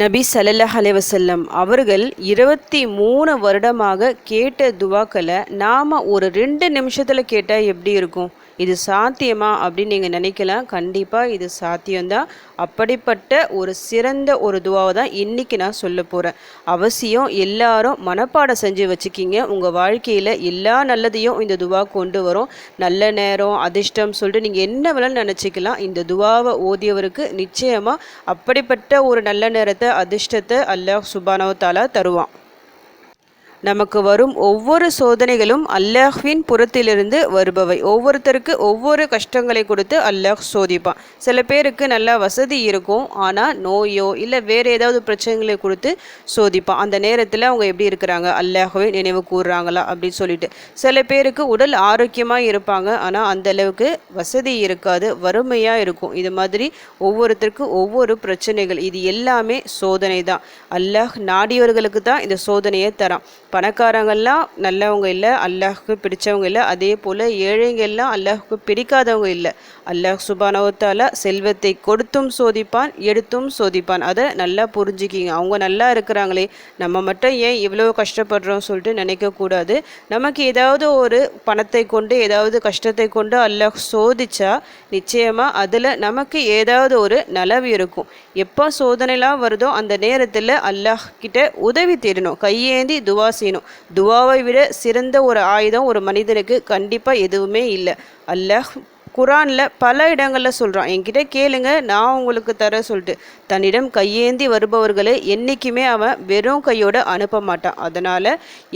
நபி ஸல்லல்லாஹு அலைவசல்லம் அவர்கள் இருபத்தி மூணு வருடமாக கேட்ட துவாக்களை நாம் ஒரு ரெண்டு நிமிஷத்தில் கேட்டால் எப்படி இருக்கும்? இது சாத்தியமா அப்படின்னு நீங்கள் நினைக்கலாம் கண்டிப்பாக இது சாத்தியம்தான் அப்படிப்பட்ட ஒரு சிறந்த ஒரு துவாவை தான் இன்றைக்கி நான் சொல்ல போகிறேன் அவசியம் எல்லாரும் மனப்பாடம் செஞ்சு வச்சுக்கிங்க. உங்கள் வாழ்க்கையில் எல்லா நல்லதையும் இந்த துவா கொண்டு வரும். நல்ல நேரம் அதிர்ஷ்டம் சொல்லிட்டு நீங்கள் என்ன வேணாலும் நினச்சிக்கலாம். இந்த துவாவை ஓதியவருக்கு நிச்சயமாக அப்படிப்பட்ட ஒரு நல்ல நேரத்தை அதிர்ஷ்டத்தை அல்லாஹ் சுபானவத்தாலா தருவான். நமக்கு வரும் ஒவ்வொரு சோதனைகளும் அல்லாஹ்வின் புறத்திலிருந்து வருபவை. ஒவ்வொருத்தருக்கு ஒவ்வொரு கஷ்டங்களை கொடுத்து அல்லாஹ் சோதிப்பான். சில பேருக்கு நல்லா வசதி இருக்கும் ஆனால் நோயோ இல்லை வேறு ஏதாவது பிரச்சனைகளை கொடுத்து சோதிப்பான். அந்த நேரத்தில் அவங்க எப்படி இருக்கிறாங்க? அல்லாஹ்வை நினைவு கூறுறாங்களா அப்படின்னு சொல்லிட்டு. சில பேருக்கு உடல் ஆரோக்கியமாக இருப்பாங்க ஆனால் அந்த அளவுக்கு வசதி இருக்காது வறுமையாக இருக்கும். இது மாதிரி ஒவ்வொருத்தருக்கும் ஒவ்வொரு பிரச்சனைகள். இது எல்லாமே சோதனை தான் அல்லாஹ் நாடியவர்களுக்கு தான் இந்த சோதனையை தரான். பணக்காரங்கள்லாம் நல்லவங்க இல்லை அல்லாஹுக்கு பிடிச்சவங்க இல்லை. அதே போல் ஏழைங்க எல்லாம் அல்லாஹுக்கு பிடிக்காதவங்க இல்லை. அல்லாஹ் சுபானவத்தால செல்வத்தை கொடுத்தும் சோதிப்பான் எடுத்தும் சோதிப்பான். அதை நல்லா புரிஞ்சுக்கிங்க. அவங்க நல்லா இருக்கிறாங்களே நம்ம மட்டும் ஏன் இவ்வளோ கஷ்டப்படுறோம் சொல்லிட்டு நினைக்கக்கூடாது நமக்கு ஏதாவது ஒரு பணத்தை கொண்டு ஏதாவது கஷ்டத்தை கொண்டு அல்லாஹ் சோதிச்சா நிச்சயமாக அதில் நமக்கு ஏதாவது ஒரு நலவு இருக்கும். எப்போ சோதனைலாம் வருதோ அந்த நேரத்தில் அல்லாஹ் கிட்ட உதவி தேடணும். கையேந்தி துவா செய்யணும். துவாவை விட சிறந்த ஒரு ஆயுதம் ஒரு மனிதனுக்கு கண்டிப்பாக எதுவுமே இல்லை. அல்லாஹ் குரானில் பல இடங்களில் சொல்கிறான் என்கிட்ட கேளுங்க நான் உங்களுக்கு தர சொல்லிட்டு. தன்னிடம் கையேந்தி வருபவர்களை என்றைக்குமே அவன் வெறும் கையோடு அனுப்ப மாட்டான். அதனால்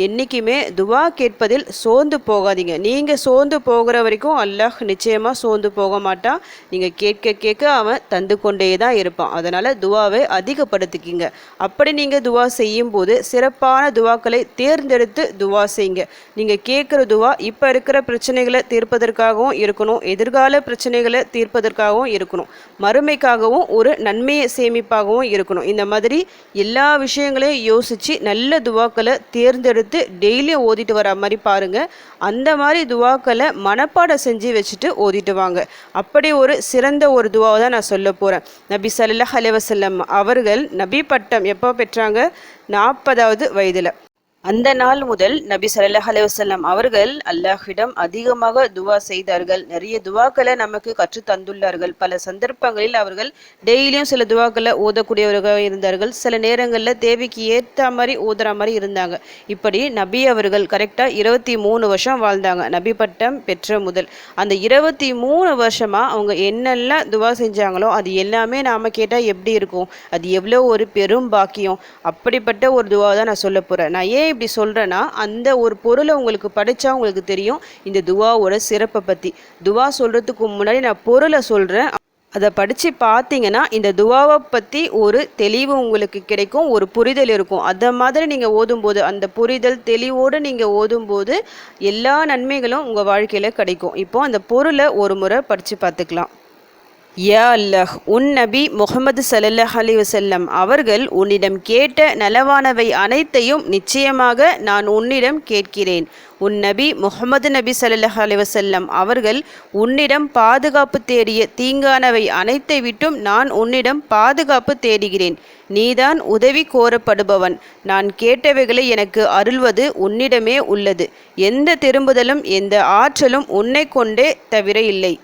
என்றைக்குமே துவா கேட்பதில் சோர்ந்து போகாதீங்க. நீங்கள் சோர்ந்து போகிற வரைக்கும் அல்லாஹ் நிச்சயமாக சோர்ந்து போக மாட்டான். நீங்கள் கேட்க கேட்க அவன் தந்து கொண்டே தான் இருப்பான். அதனால் துவாவை அதிகப்படுத்திக்கிங்க. அப்படி நீங்கள் துவா செய்யும்போது சிறப்பான துவாக்களை தேர்ந்தெடுத்து துவா செய்யுங்க. நீங்கள் கேட்குற துவா இப்போ இருக்கிற பிரச்சனைகளை தீர்ப்பதற்காகவும் இருக்கணும். எதிர் எதிர்கால பிரச்சனைகளை தீர்ப்பதற்காகவும் இருக்கணும். மறுமைக்காகவும் ஒரு நன்மையை சேமிப்பாகவும் இருக்கணும். இந்த மாதிரி எல்லா விஷயங்களையும் யோசித்து நல்ல துவாக்களை தேர்ந்தெடுத்து டெய்லியும் ஓதிட்டு வர மாதிரி பாருங்கள் அந்த மாதிரி துவாக்களை மனப்பாடம் செஞ்சு வச்சுட்டு ஓதிட்டு வாங்க. அப்படி ஒரு சிறந்த ஒரு துவாவை தான் நான் சொல்ல போகிறேன் நபி சல்லாஹ் அலைவசல்லம் அவர்கள் நபி பட்டம் எப்போ பெற்றாங்க? நாற்பதாவது வயதில். அந்த நாள் முதல் நபி சல்லாஹ் அலுவலம் அவர்கள் அல்லாஹ்விடம் அதிகமாக துவா செய்தார்கள். நிறைய துவாக்களை நமக்கு கற்று தந்துள்ளார்கள். பல சந்தர்ப்பங்களில் அவர்கள் டெய்லியும் சில துவாக்களை ஓதக்கூடியவர்களாக இருந்தார்கள். சில நேரங்களில் தேவைக்கு ஏற்ற மாதிரி ஓதுற மாதிரி இருந்தாங்க. இப்படி நபி அவர்கள் கரெக்டாக இருபத்தி மூணு வருஷம் வாழ்ந்தாங்க. நபி பட்டம் பெற்ற முதல். அந்த இருபத்தி மூணு வருஷமாக அவங்க என்னெல்லாம் துவா செஞ்சாங்களோ அது எல்லாமே நாம் கேட்டால் எப்படி இருக்கும்? அது எவ்வளோ ஒரு பெரும் பாக்கியம். அப்படிப்பட்ட ஒரு துவா தான் நான் சொல்ல போகிறேன் நான் ஏன் இப்படி சொல்கிறேன்னா அந்த ஒரு பொருளை உங்களுக்கு படித்தா உங்களுக்கு தெரியும் இந்த துவாவோட சிறப்பை பற்றி துவா சொல்கிறதுக்கு முன்னாடி நான் பொருளை சொல்கிறேன் அதை படித்து பார்த்தீங்கன்னா இந்த துவாவை பற்றி ஒரு தெளிவு உங்களுக்கு கிடைக்கும் ஒரு புரிதல் இருக்கும். அதை மாதிரி நீங்கள் ஓதும்போது அந்த புரிதல் தெளிவோடு நீங்கள் ஓதும்போது எல்லா நன்மைகளும் உங்கள் வாழ்க்கையில் கிடைக்கும். இப்போ அந்த பொருளை ஒரு முறை படித்து பார்த்துக்கலாம். யா அல்லாஹ் உன் நபி முகமது சல்லல்லாஹ் அலி வசல்லம் அவர்கள் உன்னிடம் கேட்ட நலவானவை அனைத்தையும் நிச்சயமாக நான் உன்னிடம் கேட்கிறேன். உன் நபி முகமது நபி சல்லல்லாஹ் அலி வசல்லம் அவர்கள் உன்னிடம் பாதுகாப்பு தேடிய தீங்கானவை அனைத்தை விட்டும் நான் உன்னிடம் பாதுகாப்பு தேடுகிறேன். நீதான் உதவி கோரப்படுபவன். நான் கேட்டவைகளை எனக்கு அருள்வது உன்னிடமே உள்ளது. எந்த திரும்புதலும் எந்த ஆற்றலும் உன்னை கொண்டே தவிர இல்லை.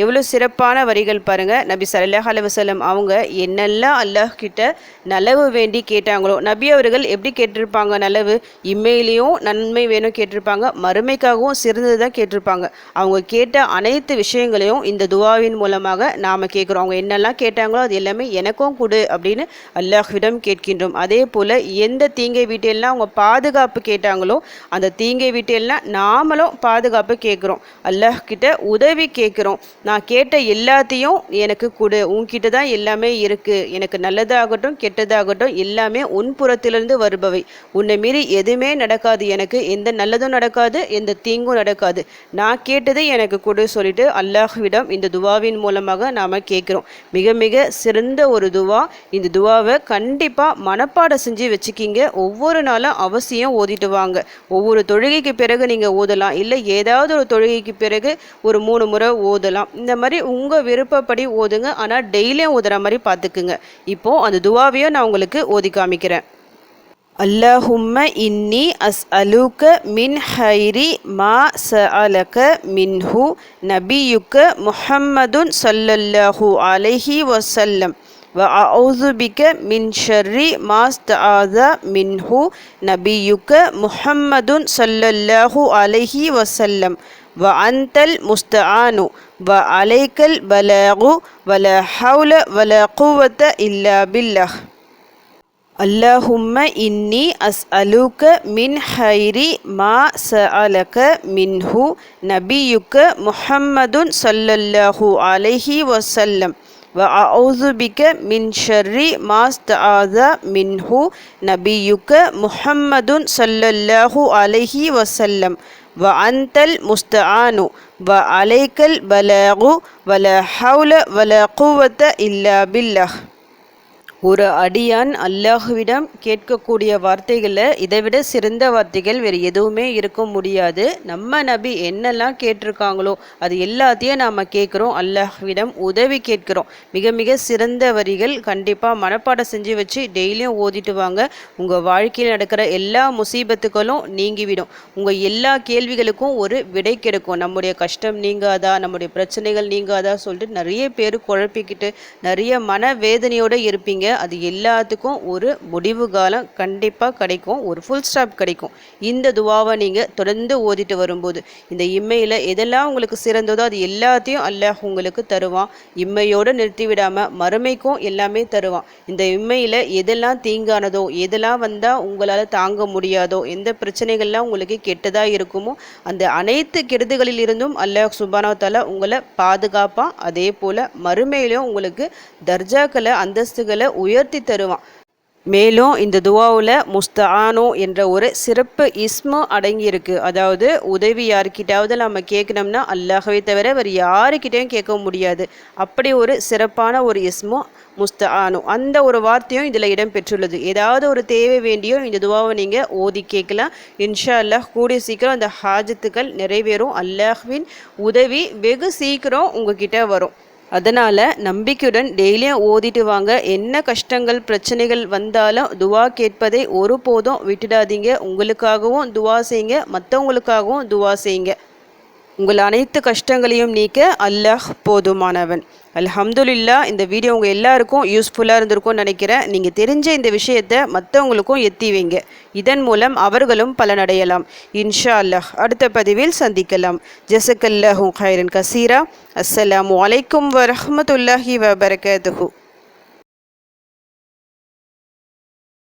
எவ்வளோ சிறப்பான வரிகள் பாருங்கள் நபி சல்லாஹ் அலுவலம் அவங்க என்னெல்லாம் அல்லாஹ் கிட்ட நலவு வேண்டி கேட்டாங்களோ நபி அவர்கள் எப்படி கேட்டிருப்பாங்க? நலவு இம்மையிலையும் நன்மை வேணும் கேட்டிருப்பாங்க. மறுமைக்காகவும் சிறந்தது தான் கேட்டிருப்பாங்க. அவங்க கேட்ட அனைத்து விஷயங்களையும் இந்த துவாவின் மூலமாக நாம் கேட்குறோம். அவங்க என்னெல்லாம் கேட்டாங்களோ அது எல்லாமே எனக்கும் கொடு அப்படின்னு அல்லாஹ்விடம் கேட்கின்றோம். அதே போல் எந்த தீங்கை வீட்டையெல்லாம் அவங்க பாதுகாப்பு கேட்டாங்களோ அந்த தீங்கை வீட்டையெல்லாம் நாமளும் பாதுகாப்பு கேட்குறோம். அல்லாஹ் கிட்ட உதவி கேட்குறோம். நான் கேட்ட எல்லாத்தையும் எனக்கு கொடு. உன்கிட்ட தான் எல்லாமே இருக்குது எனக்கு நல்லதாகட்டும் கெட்டதாகட்டும் எல்லாமே உன் புறத்திலிருந்து வருபவை. உன்னை மீறி எதுவுமே நடக்காது. எனக்கு எந்த நல்லதும் நடக்காது எந்த தீங்கும் நடக்காது. நான் கேட்டதை எனக்கு கொடு சொல்லிட்டு அல்லாஹ்விடம் இந்த துவாவின் மூலமாக நாம் கேட்குறோம். மிக மிக சிறந்த ஒரு துவா. இந்த துவாவை கண்டிப்பாக மனப்பாடம் செஞ்சு வச்சுக்கிங்க. ஒவ்வொரு நாளும் அவசியம் ஓதிட்டு வாங்க. ஒவ்வொரு தொழுகைக்கு பிறகு நீங்கள் ஓதலாம். இல்லை ஏதாவது ஒரு தொழுகைக்கு பிறகு ஒரு மூணு முறை ஓதலாம். இந்த மாதிரி உங்கள் விருப்பப்படி ஓதுங்க. ஆனால் டெய்லியும் ஓதுற மாதிரி பார்த்துக்குங்க இப்போது அந்த துவாவையும் நான் உங்களுக்கு ஓதி காமிக்கிறேன். அல்லாஹும்ம இன்னி அஸ் அலுக்க மின் ஹைரி மா ச அலக மின்ஹு நபியுக்க முஹம்மதுன் சல்லல்லாஹு அலஹி வசல்லம் வ அவுதுபிக்க மின் ஷர்ரி மாஸ்த ஆதா மின்ஹு நபியுக்க முஹம்மதுன் சல்லல்லாஹு அலஹி வசல்லம் وأنت المستعان. وعليك البلاغ. ولا حول ولا قوة إلا بالله. اللهم إني أسألك من خير ما سألك منه. نبيك محمد صلى الله عليه وسلم. وأعوذ بك من شر ما استعاذ منه. نبيك محمد صلى الله عليه وسلم. وأنت المستعان وعليك البلاغ ولا حول ولا قوة إلا بالله. ஒரு அடியான் அல்லாஹுவிடம் கேட்கக்கூடிய வார்த்தைகளில் இதைவிட சிறந்த வார்த்தைகள் வேறு எதுவுமே இருக்க முடியாது. நம்ம நபி என்னெல்லாம் கேட்டிருக்காங்களோ அது எல்லாத்தையும் நாம் கேட்குறோம். அல்லாஹுவிடம் உதவி கேட்குறோம். மிக மிக சிறந்த வரிகள் கண்டிப்பாக மனப்பாடம் செஞ்சு வச்சு டெய்லியும் ஓதிட்டு வாங்க. உங்கள் வாழ்க்கையில் நடக்கிற எல்லா முசீபத்துகளும் நீங்கிவிடும். உங்கள் எல்லா கேள்விகளுக்கும் ஒரு விடை கிடைக்கும். நம்முடைய கஷ்டம் நீங்காதா? நம்முடைய பிரச்சனைகள் நீங்காதா? சொல்லிட்டு நிறைய பேர் குழப்பிக்கிட்டு நிறைய மன வேதனையோடு இருப்பீங்க. அது எல்லாத்துக்கும் ஒரு முடிவு காலம் கண்டிப்பாக கிடைக்கும். ஒரு ஃபுல் ஸ்டாப் கிடைக்கும். இந்த துவாவை நீங்கள் தொடர்ந்து ஓதிட்டு வரும்போது இந்த இம்மையில் எதெல்லாம் உங்களுக்கு சிறந்ததோ அது எல்லாத்தையும் அல்லாஹ் உங்களுக்கு தருவான். இம்மையோடு நிறுத்தி விடாமல் மறுமைக்கும் எல்லாமே தருவான். இந்த இம்மையில் எதெல்லாம் தீங்கானதோ எதெல்லாம் வந்தால் உங்களால் தாங்க முடியாதோ எந்த பிரச்சனைகள்லாம் உங்களுக்கு கெட்டதாக இருக்குமோ அந்த அனைத்து கெடுதுகளில் இருந்தும் அல்லாஹ் சுபானாவத்தால் உங்களை பாதுகாப்பான். அதே போல் மறுமையிலும் உங்களுக்கு தர்ஜாக்களை அந்தஸ்துகளை உயர்த்தி தருவான். மேலும் இந்த துவாவில் முஸ்தானோ என்ற ஒரு சிறப்பு இஸ்மு அடங்கியிருக்கு. அதாவது உதவி யாருக்கிட்டாவது நம்ம கேட்கணும்னா அல்லாஹவை தவிர வேறு யாருக்கிட்டையும் கேட்க முடியாது. அப்படி ஒரு சிறப்பான ஒரு இஸ்மு முஸ்தானோ. அந்த ஒரு வார்த்தையும் இதில் இடம் பெற்றுள்ளது ஏதாவது ஒரு தேவை வேண்டியோ இந்த துவாவை நீங்கள் ஓதி கேட்கலாம். இன்ஷா அல்லாஹ் கூடிய சீக்கிரம் அந்த ஹாஜத்துக்கள் நிறைவேறும். அல்லாஹ்வின் உதவி வெகு சீக்கிரம் உங்ககிட்ட வரும். அதனால் நம்பிக்கையுடன் டெய்லியும் ஓதிட்டு வாங்க. என்ன கஷ்டங்கள் பிரச்சனைகள் வந்தாலும் துவா கேட்பதை ஒருபோதும் விட்டுடாதீங்க. உங்களுக்காகவும் துவா செய்யுங்க மற்றவங்களுக்காகவும் துவா செய்யுங்க. உங்கள் அனைத்து கஷ்டங்களையும் நீக்க அல்லாஹ் போதுமானவன். அல்ஹம்துலில்லா இந்த வீடியோ உங்கள் எல்லாருக்கும் யூஸ்ஃபுல்லாக இருந்திருக்கும்னு நினைக்கிறேன். நீங்கள் தெரிஞ்ச இந்த விஷயத்தை மற்றவங்களுக்கும் எத்தி வைங்க. இதன் மூலம் அவர்களும் பலனடையலாம். இன்ஷா அல்லாஹ் அடுத்த பதிவில் சந்திக்கலாம். ஜசக்கல்லாஹூ ஹைரன் கசீரா. அஸ்ஸலாமு அலைக்கும் வரஹமத்துல்லாஹி வபரகாத்துஹூ.